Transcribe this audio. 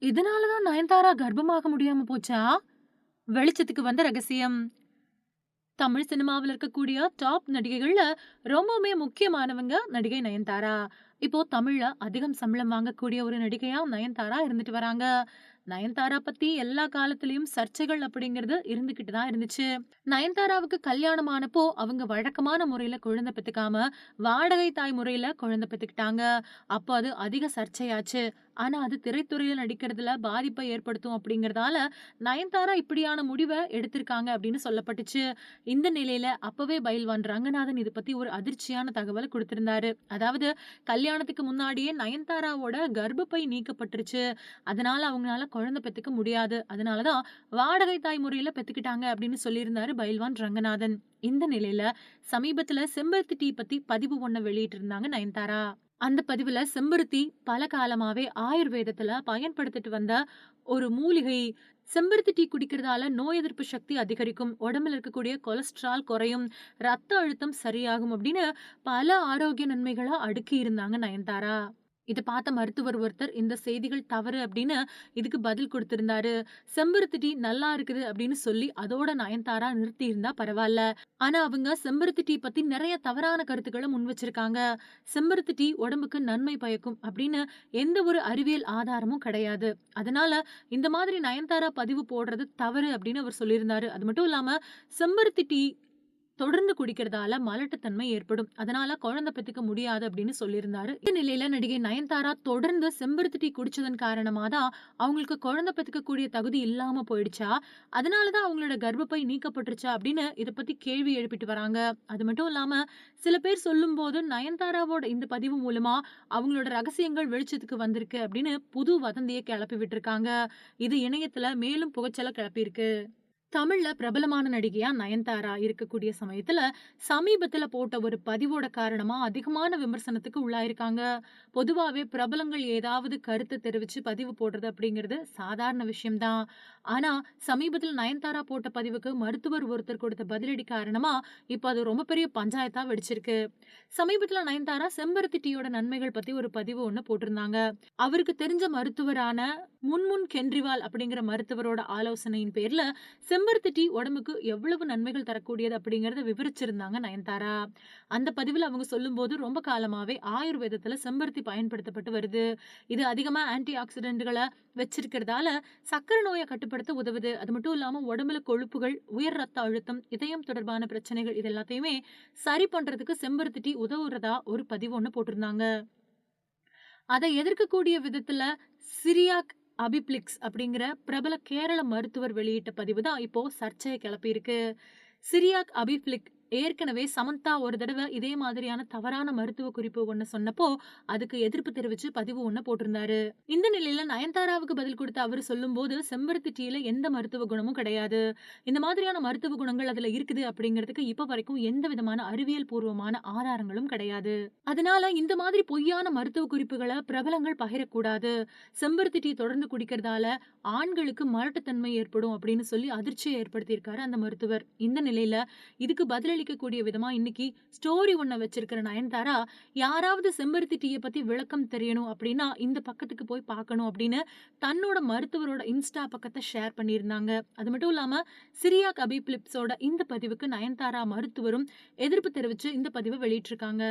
இதனாலதான் நயன்தாரா கர்ப்பமாக முடியாம போச்சா? வெளிச்சத்துக்கு வந்த ரகசியம். தமிழ் சினிமாவுல இருக்கக்கூடிய டாப் நடிகைகள்ல ரொம்பவுமே முக்கியமானவங்க நடிகை நயன்தாரா. இப்போ தமிழ்ல அதிகம் சம்பளம் வாங்கக்கூடிய ஒரு நடிகையா நயன்தாரா இருந்துட்டு வராங்க. நயன்தாரா பத்தி எல்லா காலத்திலயும் சர்ச்சைகள் அப்படிங்கிறது இருந்துகிட்டு தான் இருந்துச்சு. நயன்தாராவுக்கு கல்யாணம் ஆனப்போ அவங்க வழக்கமான முறையில குழந்தை பெத்துக்காம, வாடகை தாய் முறையில குழந்தை பெத்துக்கிட்டாங்க. அப்போ அது அதிக சர்ச்சையாச்சு. ஆனா அது திரைத்துறையில நடிக்கிறதுல பாதிப்பை ஏற்படுத்தும் அப்படிங்கிறதால, நயன்தாரா இப்படியான முடிவை எடுத்திருக்காங்க அப்படின்னு சொல்லப்பட்டுச்சு. இந்த நிலையில அப்பவே பயில்வான் ரங்கநாதன் இது பத்தி ஒரு அதிர்ச்சியான தகவலை கொடுத்திருந்தாரு அதாவது கல்யாணத்துக்கு முன்னாடியே நயன்தாராவோட கர்ப்பப்பை நீக்கப்பட்டுருச்சு. அதனால அவங்களால குழந்தை பெத்துக்க முடியாது. அதனால தான் வாடகை தாய் முறையில பெத்துக்கிட்டாங்க அப்படின்னு சொல்லியிருந்தாரு பயில்வான் ரங்கநாதன். இந்த நிலையில சமீபத்துல செம்பருத்தி டீ பத்தி பதிவு ஒண்ண வெளியிட்டிருந்தாங்க நயன்தாரா. அந்த பதிவுல செம்பருத்தி பல காலமாவே ஆயுர்வேதத்துல பயன்படுத்திட்டு வந்த ஒரு மூலிகை. செம்பருத்தி டீ குடிக்கிறதால நோய் எதிர்ப்பு சக்தி அதிகரிக்கும். உடம்புல இருக்கக்கூடிய கொலஸ்ட்ரால் குறையும். ரத்த அழுத்தம் சரியாகும் அப்படின்னு பல ஆரோக்கிய நன்மைகளை அடுக்கி இருந்தாங்க நயன்தாரா. இதை பார்த்த மருத்துவர் ஒருத்தர் இந்த செய்திகள் தவறு அப்படின்னு இதுக்கு பதில் கொடுத்திருந்தாரு செம்பருத்தி டீ நல்லா இருக்குது அப்படின்னு சொல்லி அதோட நயன்தாரா நிறுத்தியிருந்தா பரவாயில்ல ஆனா அவங்க செம்பருத்தி டீ பத்தி நிறைய தவறான கருத்துக்களை முன் வச்சிருக்காங்க. செம்பருத்தி டீ உடம்புக்கு நன்மை பயக்கும் அப்படின்னு எந்த ஒரு அறிவியல் ஆதாரமும் கிடையாது. அதனால இந்த மாதிரி நயன்தாரா பதிவு போடுறது தவறு அப்படின்னு அவர் சொல்லியிருந்தாரு. அது மட்டும் இல்லாம செம்பருத்தி டீ தொடர்ந்து குடிக்கிறதால மலட்டுத்தன்மை ஏற்படும். அதனால குழந்தை பெத்துக்க முடியாது அப்படின்னு சொல்லியிருந்தாரு. இந்த நிலையில நடிகை நயன்தாரா தொடர்ந்து செம்பருத்தி டீ குடிச்சதன் காரணமா தான் அவங்களுக்கு குழந்தை பெத்துக்கக்கூடிய தகுதி இல்லாம போயிடுச்சா? அதனாலதான் அவங்களோட கர்ப்பப்பை நீக்கப்பட்டுருச்சா? அப்படின்னு இத பத்தி கேள்வி எழுப்பிட்டு வராங்க. அது மட்டும் இல்லாம சில பேர் சொல்லும் போது நயன்தாராவோட இந்த பதிவு மூலமா அவங்களோட ரகசியங்கள் வெளிச்சத்துக்கு வந்திருக்கு அப்படின்னு புது வதந்தியை கிளப்பி விட்டுருக்காங்க. இது இணையத்துல மேலும் புகைச்சல கிளப்பியிருக்கு. தமிழ்ல பிரபலமான நடிகையா நயன்தாரா இருக்கக்கூடிய சமயத்துல, சமீபத்துல போட்ட ஒரு பதிவோட காரணமா அதிகமான விமர்சனத்துக்கு உள்ளாயிருக்காங்க. பொதுவாவே பிரபலங்கள் ஏதாவது கருத்தை தெரிவிச்சு பதிவு போடுறது அப்படிங்கிறது சாதாரண விஷயம் தான். ஆனா சமீபத்தில் நயன்தாரா போட்ட பதிவுக்கு மருத்துவர் ஒருத்தர் கொடுத்த பதிலடி காரணமா, இப்ப அது ரொம்ப பெரிய பஞ்சாயத்தா வெடிச்சிருக்கு. சமீபத்துல நயன்தாரா செம்பருத்தி டீயோட நன்மைகள் பத்தி ஒரு பதிவு ஒண்ணு போட்டிருந்தாங்க. அவருக்கு தெரிஞ்ச மருத்துவரான முன்முன் கென்றிவால் அப்படிங்கிற மருத்துவரோட ஆலோசனையின் பேர்ல செம்பருத்தி டீ உடம்புக்கு எவ்வளவு நன்மைகள் தரக்கூடியது அப்படிங்கறத விவரிச்சிருந்தாங்க நயன்தாரா. அந்த பதிவில் அவங்க சொல்லும்போது ரொம்ப காலமாவே ஆயுர்வேதத்துல செம்பருத்தி பயன்படுத்தப்பட்டு வருது. இது அதிகமா ஆன்டி ஆக்சிடென்ட்களை வச்சிருக்கிறதால சர்க்கரை நோயை கட்டுப்படுத்த உதவுது. அது மட்டும் இல்லாம உடம்புல கொழுப்புகள், உயர் ரத்த அழுத்தம், இதயம் தொடர்பான பிரச்சனைகள் இது எல்லாத்தையுமே சரி பண்றதுக்கு செம்பருத்தி டீ உதவுறதா ஒரு பதிவு ஒன்று போட்டிருந்தாங்க. அதை எதிர்க்கக்கூடிய விதத்துல சிரியாக் அபிப்ளிக்ஸ் அப்படிங்கிற பிரபல கேரள மருத்துவர் வெளியிட்ட பதிவு தான் இப்போ சர்ச்சையை கிளப்பியிருக்கு. சிரியாக் அபிப்ளிக் ஏற்கனவே சமந்தா ஒரு தடவை இதே மாதிரியான தவறான மருத்துவ குறிப்பு ஒன்று சொன்னப்போ, அதுக்கு எதிர்ப்பு தெரிவிச்சு பதிவு ஒன்று போட்டிருந்தாரு. இந்த நிலையில நயன்தாராவுக்கு பதில் கொடுத்த அவர் சொல்லும் போது செம்பருத்தி டீல எந்த மருத்துவ குணமும் கிடையாது. இந்த மாதிரியான மருத்துவ குணங்கள் அதுல இருக்குது அப்படிங்கிறதுக்கு இப்ப வரைக்கும் எந்த விதமான அறிவியல் பூர்வமான ஆதாரங்களும் கிடையாது. அதனால இந்த மாதிரி பொய்யான மருத்துவ குறிப்புகளை பிரபலங்கள் பகிரக்கூடாது. செம்பருத்தி டீ தொடர்ந்து குடிக்கிறதால ஆண்களுக்கு மரட்டுத்தன்மை ஏற்படும் அப்படின்னு சொல்லி அதிர்ச்சியை ஏற்படுத்தியிருக்காரு அந்த மருத்துவர். இந்த நிலையில இதுக்கு பதில் பதிலளிக்கக்கூடிய விதமா இன்னைக்கு ஸ்டோரி ஒண்ண வச்சிருக்கிற நயன்தாரா, யாராவது செம்பருத்தி டீய பத்தி விளக்கம் தெரியணும் அப்படின்னா இந்த பக்கத்துக்கு போய் பார்க்கணும் அப்படின்னு தன்னோட மருத்துவரோட இன்ஸ்டா பக்கத்தை ஷேர் பண்ணியிருந்தாங்க. அது மட்டும் இல்லாம சிரியா கபி பிலிப்ஸோட இந்த பதிவுக்கு நயன்தாரா மருத்துவரும் எதிர்ப்பு தெரிவிச்சு இந்த பதிவை வெளியிட்டிருக்காங்க.